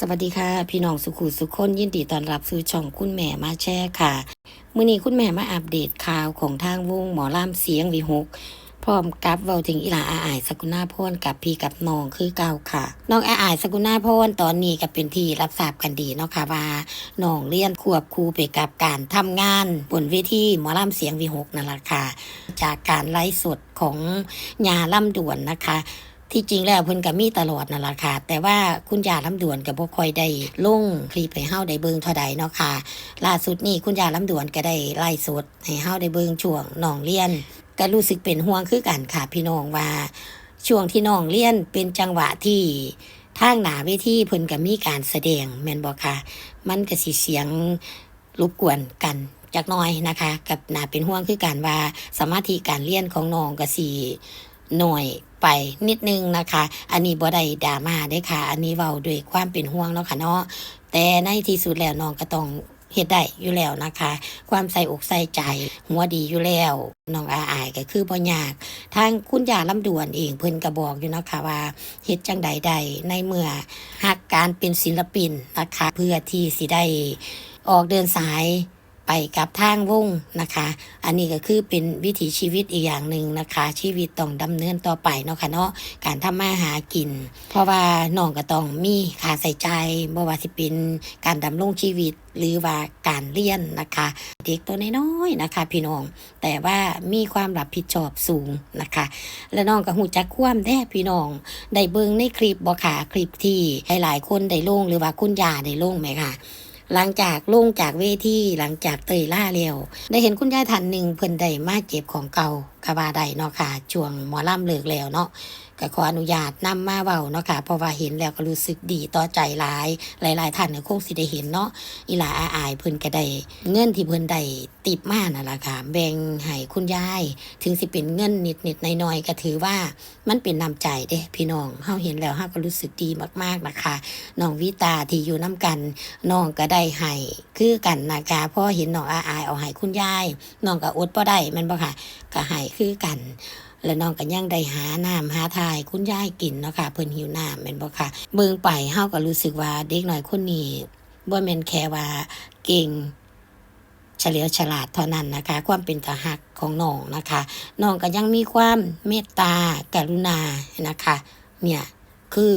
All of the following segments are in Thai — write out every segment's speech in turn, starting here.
สวัสดีค่ะ พี่น้องสุขุสุขคนยินดีต้อนรับสู่ช่องคุณแม่มาแช่ค่ะ มื้อนี้คุณแม่มาอัปเดตข่าวของทางวงหมอลำเสียงวิหกพร้อมกับเว้าถึงอีหลาอาอายสกุณาพรกับพี่กับน้องคือเก่าค่ะน้องอาอายสกุณาพรตอนนี้ก็เป็นที่รับทราบกันดีเนาะค่ะว่าน้องเรียนควบคู่ไปกับการทำงานบนเวทีหมอลำเสียงวิหกนั่นแหละค่ะ จากการไลฟ์สดของยาล่ำด่วนนะคะ ที่จริงแล้วเพิ่นก็มีตลอดนั่นล่ะค่ะ แต่ว่าคุณยาลำดวนก็บ่ค่อยได้ลงคลิปให้เฮาได้เบิ่งเท่าใดเนาะค่ะ ล่าสุดนี่คุณยาลำดวนก็ได้ไล่สดให้เฮาได้เบิ่งช่วงน้องเรียนก็รู้สึกเป็นห่วงคือกันค่ะพี่น้องว่าช่วงที่น้องเรียนเป็นจังหวะที่ทางหนาเวทีเพิ่นก็มีการแสดงแม่นบ่ค่ะ มันก็สิเสียงรบกวนกันจักน้อยนะคะ กับน่าเป็นห่วงคือกันว่าสมาธิการเรียนของน้องก็สิ หน่อยไปนิดนึงนะคะ อันนี้บ่ได้ดราม่าได้ค่ะ อันนี้เว้าด้วยความเป็นห่วงเนาะค่ะเนาะแต่ในที่สุดแล้วน้องก็ต้องเฮ็ดได้อยู่แล้วนะคะ ความใส่อกใส่ใจ หัวดีอยู่แล้วน้องอาอายก็คือบ่ยากทางคุณยาลำดวนเองเพิ่นก็บอกอยู่เนาะค่ะว่าเฮ็ดจังใดใดในเมื่อหักการเป็นศิลปินนะคะ เพื่อที่สิได้ออกเดินสาย ไปกับทางวงนะคะ อันนี้ก็คือเป็นวิถีชีวิตอีกอย่างหนึ่งนะคะ ชีวิตต้องดำเนินต่อไปเนาะค่ะเนาะการทำมาหากิน เพราะว่าน้องก็ต้องมีค่าใส่ใจบ่ว่าสิเป็นการดำรงชีวิตหรือว่าการเรียนนะคะเด็กตัวน้อยๆนะคะ พี่น้อง แต่ว่ามีความรับผิดชอบสูงนะคะ และน้องก็หูจักความแด้พี่น้องได้เบิ่งในคลิปบ่ค่ะคลิปที่หลายๆคนได้ลงหรือว่าคุณยาได้ลงไหมค่ะ หลังจากลงจากเวทีหลังจากเตยล่าเร็วได้เห็นคุณยายท่านหนึ่งเพิ่นได้มาเจ็บของเก่ากะบาได้เนาะค่ะช่วงหมอลำเลิกแล้วเนาะ ก็ขออนุญาตนำมาเว้าเนาะค่ะเพราะว่าเห็นแล้วก็รู้สึกดีต่อใจหลาย หลาย ๆ ท่านก็คงสิได้เห็นเนาะอีหลาอาอายเพิ่นก็ได้เงินที่เพิ่นได้ติบมานั่นล่ะค่ะแบ่งให้คุณยาย ถึงสิเป็นเงินนิดๆหน่อยๆก็ถือว่ามันเป็นน้ำใจเด้พี่น้องเฮาเห็นแล้วเฮาก็รู้สึกดีมากๆนะคะน้องวิตาที่อยู่น้ำกันน้องก็ได้ให้คือกันนะคะพราะเห็นน้องอาอายเอาให้คุณยายน้องก็อดบ่ได้แมันบ่ค่ะก็ให้คือกัน แล้วน้องก็ยังได้หาน้ำหาทายคุณยายกินเนาะค่ะเพิ่นหิวน้ำแม่นบ่ค่ะเบิ่งไปเฮาก็รู้สึกว่าเด็กน้อยคนนี้บ่แม่นแค่ว่าเก่งเฉลียวฉลาดเท่านั้นนะคะ ความเป็นตาหักของน้องนะคะน้องก็ยังมีความเมตตากรุณานะคะ เนี่ยคือ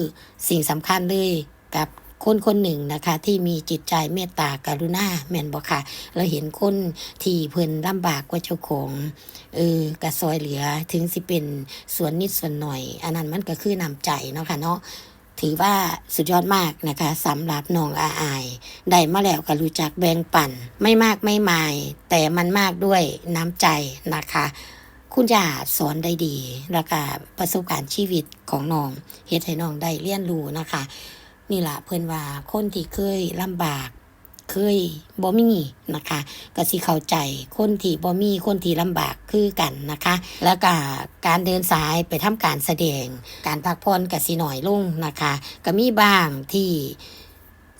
สิ่งสำคัญเลยกับ คนคนหนึ่งนะคะ ที่มีจิตใจเมตตากรุณาแม่นบอกค่ะ เราเห็นคนที่เพิ่นลำบากกว่าเจ้าของเออกระซอยเหลือถึงสิเป็นส่วนนิดส่วนหน่อย อันนั้นมันก็คือนำใจเนาะค่ะเนาะถือว่าสุดยอดมากนะคะสำหรับน้องอาอายได้มาแล้วก็รู้จักแบ่งปันไม่มากไม่มาย แต่มันมากด้วยน้ำใจนะคะ คุณยาสอนได้ดี แล้วก็ประสบการณ์ชีวิตของน้องเฮ็ดให้น้องได้เรียนรู้นะคะ นี่ล่ะเพิ่อนว่าคนที่เคยลำบากเคยบ่มีนะคะก็สิเข้าใจคนที่บ่มีคนที่ลำบากคือกันนะคะ แล้วก็การเดินสายไปทำการแสดง การพักผ่อนก็สิน้อยลงนะคะ ก็มีบ้างที่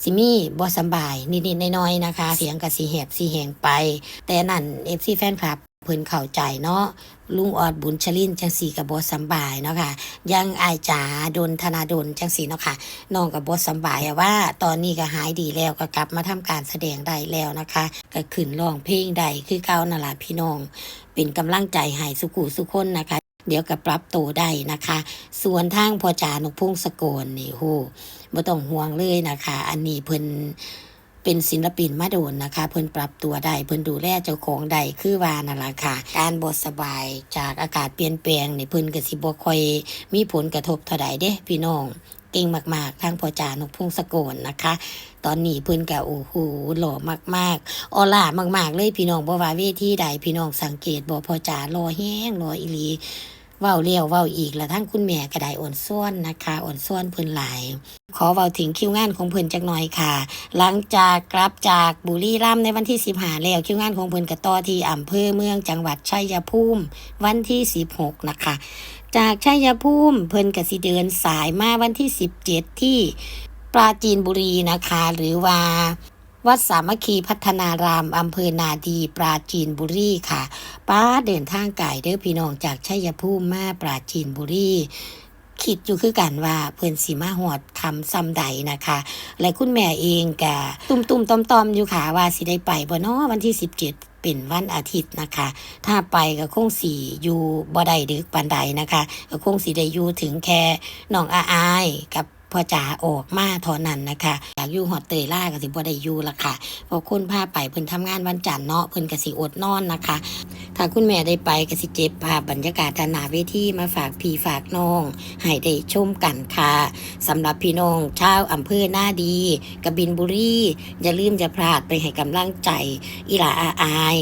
สิมีบ่สบายนิดๆน้อยๆนะคะ เสียงกับสีแหบสีแหงไป แต่นั่น FC แฟนคลับ เพิ่นเข้าใจเนาะลุงออดบุญชลินจังสีกับบ่สำบายเนาะค่ะยังอายจ๋าดนธนาดนจังสีเนาะค่ะน้องกับบ่สำบายว่า ตอนนี้ก็หายดีแล้วก็กลับมาทำการแสดงได้แล้วนะคะก็ขึ้นร้องเพลงได้คือเก่านั่นล่ะพี่น้อง เป็นกำลังใจให้สุขุสุขคนนะคะ เดี๋ยวก็ปรับตัวได้นะคะ ส่วนทางพ่อจานกพุ่งสะโกนนี่โหบ่ต้องห่วงเลยนะคะ อันนี้เพิ่น เป็นศิลปินมาโดนนะคะ เพิ่นปรับตัวได้เพิ่นดูแลเจ้าของได้คือว่านั่นล่ะค่ะ การบ่สบายจากอากาศเปลี่ยนแปลงนี่เพิ่นก็สิบ่ค่อยมีผลกระทบเท่าใดเด้พี่น้องเก่งมาก ๆ ทางพ่อจานกพุ่งสะโกนนะคะ ตอนนี้เพิ่นก็โอ้โหหล่อมาก ๆ ออล่ามาก ๆ เลยพี่น้องบ่ว่าเวทีใดพี่น้องสังเกตบ่พ่อจาหล่อแฮงหล่ออีหลี เว้าเลี้ยวเว้าอีกแล้วทั้งคุณแม่ก็ได้อ่อนส่วนนะคะอ่อนส่วนเพิ่นหลาย ขอเว้าถึงคิวงานของเพิ่นจักหน่อยค่ะ หลังจากกลับจากบุรีรัมย์ในวันที่15แล้วคิวงานของเพิ่นก็ต่อที่อำเภอเมืองจังหวัดชัยภูมิ วันที่16นะคะ จากชัยภูมิเพิ่นก็สิเดินสายมาวันที่ 17 ที่ปราจีนบุรีนะคะ หรือว่า วัดสามัคคีพัฒนารามอำเภอนาดีปราจีนบุรีค่ะ ป้าเดินทางไก่เด้อพี่น้องจากชัยภูมิมาปราจีนบุรีคิดอยู่คือกันว่าเพิ่อนสิมาหอดคำซ้ำใดนะคะ และคุณแม่เองก็ตุ่มๆตอมๆอยู่ค่ะว่าสิได้ไปบ่เนาะวันที่ 17 เป็นวันอาทิตย์นะคะ ถ้าไปก็คงสีอยู่บ่ได้ดึกปานใดนะคะ ก็คงสีได้อยู่ถึงแค่น้องอาอายกับ พ่อจ๋าออกมาเท่านั้นนะคะ อยากอยู่หอดเตยล่าก็สิบ่ได้อยู่ละค่ะพราะคนพาไปเพิ่นทำงานวันจันทร์เนาะเพิ่นก็สิอดนอนนะคะ ถ้าคุณแม่ได้ไปก็สิเจ็บภาพบรรยากาศด้านหนาเวทีมาฝากพี่ฝากน้อง ให้ได้ชมกันค่ะสำหรับพี่น้องชาวอำเภอหน้าดีกบินบุรีอย่าลืมจะพลาดไปให้กำลังใจอีหลาอาอาย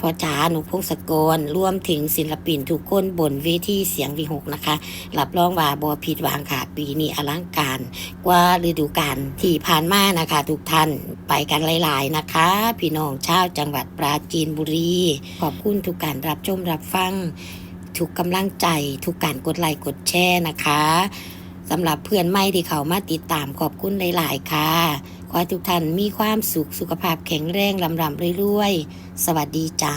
พอจ๋าหนูพงศกรรวมถึงศิลปินทุกคนบนเวทีเสียงวีหกนะคะรับรองว่าบอผิดหวังค่ะ ปีนี้อลังการกว่าฤดูกาลที่ผ่านมานะคะ ทุกท่านไปกันหลาย ๆ นะคะ พี่น้องชาวจังหวัดปราจีนบุรี ขอบคุณทุกการรับชมรับฟัง ทุกกำลังใจ ทุกการกดไลค์กดแชร์นะคะ สำหรับเพื่อนใหม่ที่เขามาติดตามขอบคุณหลาย ๆ ค่ะ ขอให้ทุกท่านมีความสุขสุขภาพแข็งแรงลำรำเรื่อยๆ สวัสดีจ้า